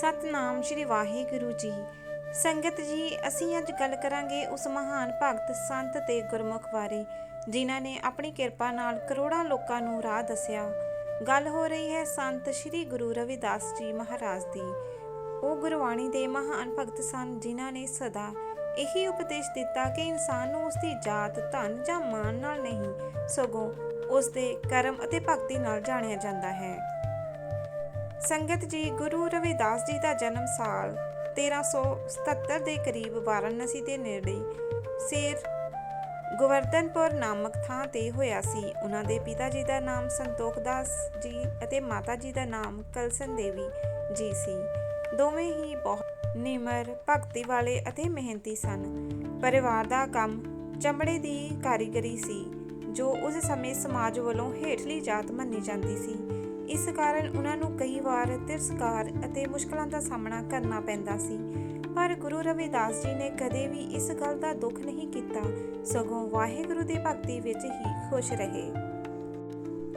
ਸਤਨਾਮ ਸ਼੍ਰੀ ਵਾਹਿਗੁਰੂ ਜੀ। ਸੰਗਤ ਜੀ, ਅਸੀਂ ਅੱਜ ਗੱਲ ਕਰਾਂਗੇ ਉਸ ਮਹਾਨ ਭਗਤ ਸੰਤ ਤੇ ਗੁਰਮੁਖ ਬਾਰੇ, ਜਿਨ੍ਹਾਂ ਨੇ ਆਪਣੀ ਕਿਰਪਾ ਨਾਲ ਕਰੋੜਾਂ ਲੋਕਾਂ ਨੂੰ ਰਾਹ ਦੱਸਿਆ। ਗੱਲ ਹੋ ਰਹੀ ਹੈ ਸੰਤ ਸ਼੍ਰੀ ਗੁਰੂ ਰਵਿਦਾਸ ਜੀ ਮਹਾਰਾਜ ਦੀ। ਉਹ ਗੁਰਬਾਣੀ ਦੇ ਮਹਾਨ ਭਗਤ ਸਨ, ਜਿਨ੍ਹਾਂ ਨੇ ਸਦਾ ਇਹੀ ਉਪਦੇਸ਼ ਦਿੱਤਾ ਕਿ ਇਨਸਾਨ ਨੂੰ ਉਸ ਦੀ ਜਾਤ, ਧਨ ਜਾਂ ਮਾਨ ਨਾਲ ਨਹੀਂ, ਸਗੋਂ ਉਸ ਦੇ ਕਰਮ ਅਤੇ ਭਗਤੀ ਨਾਲ ਜਾਣਿਆ ਜਾਂਦਾ ਹੈ। ਸੰਗਤ ਜੀ, ਗੁਰੂ ਰਵਿਦਾਸ ਜੀ ਦਾ ਜਨਮ ਸਾਲ 1377 ਦੇ ਕਰੀਬ ਵਾਰਾਣਸੀ ਦੇ ਨੇੜੇ ਸੇਰ ਗੋਵਰਧਨਪੁਰ ਨਾਮਕ ਥਾਂ ਤੇ ਹੋਇਆ ਸੀ। ਉਹਨਾਂ ਦੇ ਪਿਤਾ ਜੀ ਦਾ ਨਾਮ ਸੰਤੋਖਦਾਸ ਜੀ ਅਤੇ ਮਾਤਾ ਜੀ ਦਾ ਨਾਮ ਕਲਸਨ ਦੇਵੀ ਜੀ ਸੀ। ਦੋਵੇਂ ਹੀ ਬਹੁਤ ਨਿਮਰ, ਭਗਤੀ ਵਾਲੇ ਅਤੇ ਮਿਹਨਤੀ ਸਨ। ਪਰਿਵਾਰ ਦਾ ਕੰਮ ਚਮੜੇ ਦੀ ਕਾਰੀਗਰੀ ਸੀ, ਜੋ ਉਸ ਸਮੇਂ ਸਮਾਜ ਵੱਲੋਂ ਹੇਠਲੀ ਜਾਤ ਮੰਨੀ ਜਾਂਦੀ ਸੀ। ਇਸ ਕਾਰਨ ਉਹਨਾਂ ਨੂੰ ਕਈ ਵਾਰ ਤਿਰਸਕਾਰ ਅਤੇ ਮੁਸ਼ਕਲਾਂ ਦਾ ਸਾਹਮਣਾ ਕਰਨਾ ਪੈਂਦਾ ਸੀ। ਪਰ ਗੁਰੂ ਰਵਿਦਾਸ ਜੀ ਨੇ ਕਦੇ ਵੀ ਇਸ ਗੱਲ ਦਾ ਦੁੱਖ ਨਹੀਂ ਕੀਤਾ। ਸਗੋਂ ਵਾਹਿਗੁਰੂ ਦੀ ਭਗਤੀ ਵਿੱਚ ਹੀ ਖੁਸ਼ ਰਹੇ।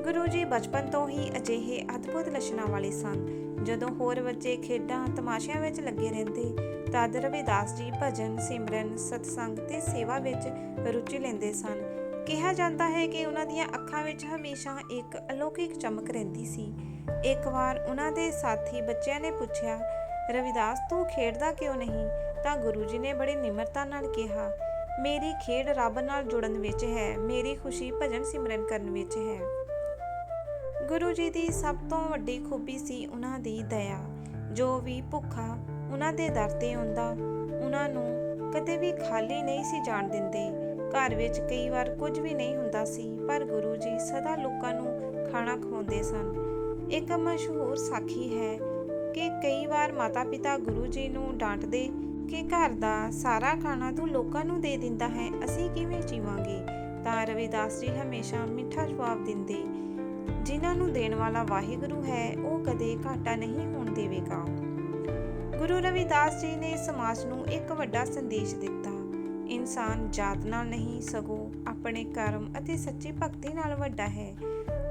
ਗੁਰੂ ਜੀ ਬਚਪਨ ਤੋਂ ਹੀ ਅਜਿਹੇ ਅਦਭੁਤ ਲੱਛਣਾਂ ਵਾਲੇ ਸਨ। ਜਦੋਂ ਹੋਰ ਬੱਚੇ ਖੇਡਾਂ ਤਮਾਸ਼ਿਆਂ ਵਿੱਚ ਲੱਗੇ ਰਹਿੰਦੇ, ਤਦ ਰਵਿਦਾਸ ਜੀ ਭਜਨ, ਸਿਮਰਨ, ਸਤਸੰਗ ਤੇ ਸੇਵਾ ਵਿੱਚ ਰੁਚੀ ਲੈਂਦੇ ਸਨ। ਕਿਹਾ ਜਾਂਦਾ ਹੈ ਕਿ ਉਹਨਾਂ ਦੀਆਂ ਅੱਖਾਂ ਵਿੱਚ ਹਮੇਸ਼ਾ ਇੱਕ ਅਲੌਕਿਕ ਚਮਕ ਰਹਿੰਦੀ ਸੀ। ਇੱਕ ਵਾਰ ਉਹਨਾਂ ਦੇ ਸਾਥੀ ਬੱਚਿਆਂ ਨੇ ਪੁੱਛਿਆ, ਰਵਿਦਾਸ, ਤੂੰ ਖੇਡਦਾ ਕਿਉਂ ਨਹੀਂ? ਤਾਂ ਗੁਰੂ ਜੀ ਨੇ ਬੜੀ ਨਿਮਰਤਾ ਨਾਲ ਕਿਹਾ, ਮੇਰੀ ਖੇਡ ਰੱਬ ਨਾਲ ਜੁੜਨ ਵਿੱਚ ਹੈ, ਮੇਰੀ ਖੁਸ਼ੀ ਭਜਨ ਸਿਮਰਨ ਕਰਨ ਵਿੱਚ ਹੈ। ਗੁਰੂ ਜੀ ਦੀ ਸਭ ਤੋਂ ਵੱਡੀ ਖੂਬੀ ਸੀ ਉਹਨਾਂ ਦੀ ਦਇਆ। ਜੋ ਵੀ ਭੁੱਖਾ ਉਹਨਾਂ ਦੇ ਦਰ ਤੇ ਆਉਂਦਾ, ਉਹਨਾਂ ਨੂੰ ਕਦੇ ਵੀ ਖਾਲੀ ਨਹੀਂ ਸੀ ਜਾਣ ਦਿੰਦੇ। ਘਰ ਵਿੱਚ ਕਈ ਵਾਰ ਕੁਝ ਵੀ ਨਹੀਂ ਹੁੰਦਾ ਸੀ, ਪਰ ਗੁਰੂ ਜੀ ਸਦਾ ਲੋਕਾਂ ਨੂੰ ਖਾਣਾ ਖਵਾਉਂਦੇ ਸਨ। ਇੱਕ ਮਸ਼ਹੂਰ ਸਾਖੀ ਹੈ ਕਿ ਕਈ ਵਾਰ ਮਾਤਾ-ਪਿਤਾ ਗੁਰੂ ਜੀ ਨੂੰ ਡਾਂਟਦੇ ਕਿ ਘਰ ਦਾ ਸਾਰਾ ਖਾਣਾ ਤੂੰ ਲੋਕਾਂ ਨੂੰ ਦੇ ਦਿੰਦਾ ਹੈ, ਅਸੀਂ ਕਿਵੇਂ ਜੀਵਾਂਗੇ? ਤਾਂ ਰਵਿਦਾਸ ਜੀ ਹਮੇਸ਼ਾ ਮਿੱਠਾ ਜਵਾਬ ਦਿੰਦੇ, ਜਿਨ੍ਹਾਂ ਨੂੰ ਦੇਣ ਵਾਲਾ ਵਾਹਿਗੁਰੂ ਹੈ, ਉਹ ਕਦੇ ਘਾਟਾ ਨਹੀਂ ਹੋਣ ਦੇਵੇਗਾ। ਗੁਰੂ ਰਵਿਦਾਸ ਜੀ ਨੇ ਸਮਾਜ ਨੂੰ ਇੱਕ ਵੱਡਾ ਸੰਦੇਸ਼ ਦਿੱਤਾ। ਇਨਸਾਨ ਜਾਤ ਨਾਲ ਨਹੀਂ, ਸਗੋਂ ਆਪਣੇ ਕਰਮ ਅਤੇ ਸੱਚੀ ਭਗਤੀ ਨਾਲ ਵੱਡਾ ਹੈ।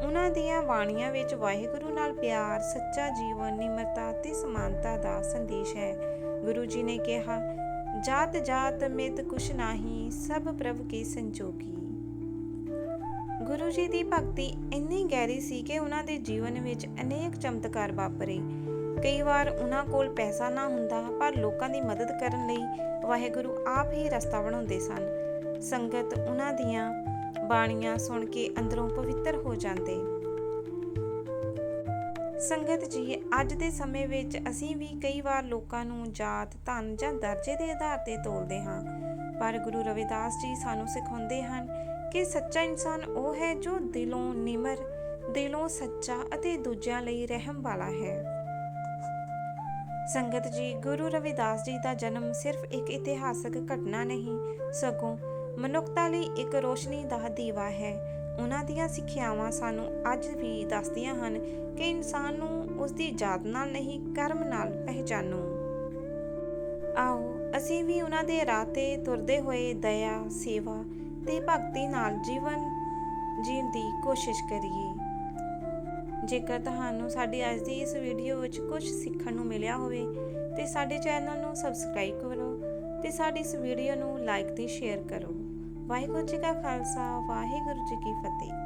ਉਹਨਾਂ ਦੀਆਂ ਬਾਣੀਆਂ ਵਿੱਚ ਵਾਹਿਗੁਰੂ ਨਾਲ ਪਿਆਰ, ਸੱਚਾ ਜੀਵਨ, ਨਿਮਰਤਾ ਤੇ ਸਮਾਨਤਾ ਦਾ ਸੰਦੇਸ਼ ਹੈ। ਗੁਰੂ ਜੀ ਨੇ ਕਿਹਾ, ਜਾਤ ਜਾਤ ਮਿਤ ਕੁਛ ਨਾਹੀ, ਸਭ ਪ੍ਰਭ ਕੇ ਸੰਜੋਗੀ। ਗੁਰੂ ਜੀ ਦੀ ਭਗਤੀ ਇੰਨੀ ਗਹਿਰੀ ਸੀ ਕਿ ਉਹਨਾਂ ਦੇ ਜੀਵਨ ਵਿੱਚ ਅਨੇਕ ਚਮਤਕਾਰ ਵਾਪਰੇ। ਕਈ ਵਾਰ ਉਹਨਾਂ ਕੋਲ ਪੈਸਾ ਨਾ ਹੁੰਦਾ, ਪਰ ਲੋਕਾਂ ਦੀ ਮਦਦ ਕਰਨ ਲਈ ਵਾਹਿਗੁਰੂ ਆਪ ਹੀ ਰਸਤਾ ਬਣਾਉਂਦੇ ਸਨ। ਸੰਗਤ ਉਹਨਾਂ ਦੀਆਂ ਬਾਣੀਆਂ ਸੁਣ ਕੇ ਅੰਦਰੋਂ ਪਵਿੱਤਰ ਹੋ ਜਾਂਦੇ। ਸੰਗਤ ਜੀ, ਅੱਜ ਦੇ ਸਮੇਂ ਵਿੱਚ ਅਸੀਂ ਵੀ ਕਈ ਵਾਰ ਲੋਕਾਂ ਨੂੰ ਜਾਤ, ਧਨ ਜਾਂ ਦਰਜੇ ਦੇ ਆਧਾਰ ਤੇ ਤੋਲਦੇ ਹਾਂ। ਪਰ ਗੁਰੂ ਰਵਿਦਾਸ ਜੀ ਸਾਨੂੰ ਸਿਖਾਉਂਦੇ ਹਨ ਕਿ ਸੱਚਾ ਇਨਸਾਨ ਉਹ ਹੈ ਜੋ ਦਿਲੋਂ ਨਿਮਰ, ਦਿਲੋਂ ਸੱਚਾ ਅਤੇ ਦੂਜਿਆਂ ਲਈ ਰਹਿਮ ਵਾਲਾ ਹੈ। ਸੰਗਤ ਜੀ, ਗੁਰੂ ਰਵਿਦਾਸ ਜੀ ਦਾ ਜਨਮ ਸਿਰਫ ਇੱਕ ਇਤਿਹਾਸਕ ਘਟਨਾ ਨਹੀਂ, ਸਗੋਂ ਮਨੁੱਖਤਾ ਲਈ ਇੱਕ ਰੋਸ਼ਨੀ ਦਾ ਦੀਵਾ ਹੈ। ਉਹਨਾਂ ਦੀਆਂ ਸਿੱਖਿਆਵਾਂ ਸਾਨੂੰ ਅੱਜ ਵੀ ਦੱਸਦੀਆਂ ਹਨ ਕਿ ਇਨਸਾਨ ਨੂੰ ਉਸ ਦੀ ਜਾਤ ਨਾਲ ਨਹੀਂ, ਕਰਮ ਨਾਲ ਪਹਿਚਾਨੋ। ਆਓ, ਅਸੀਂ ਵੀ ਉਹਨਾਂ ਦੇ ਰਾਹ ਤੇ ਤੁਰਦੇ ਹੋਏ ਦਇਆ, ਸੇਵਾ ਤੇ ਭਗਤੀ ਨਾਲ ਜੀਵਨ ਜੀਣ ਦੀ ਕੋਸ਼ਿਸ਼ ਕਰੀਏ। ਜੇਕਰ ਤੁਹਾਨੂੰ ਸਾਡੀ ਅੱਜ ਦੀ ਇਸ ਵੀਡੀਓ ਵਿੱਚ ਕੁਝ ਸਿੱਖਣ ਨੂੰ ਮਿਲਿਆ ਹੋਵੇ, ਤੇ ਸਾਡੇ ਚੈਨਲ ਨੂੰ ਸਬਸਕ੍ਰਾਈਬ ਕਰੋ ਤੇ ਸਾਡੀ ਇਸ ਵੀਡੀਓ ਨੂੰ ਲਾਈਕ ਤੇ ਸ਼ੇਅਰ ਕਰੋ। ਵਾਹਿਗੁਰੂ ਜੀ ਕਾ ਖਾਲਸਾ, ਵਾਹਿਗੁਰੂ ਜੀ ਕੀ ਫਤਿਹ।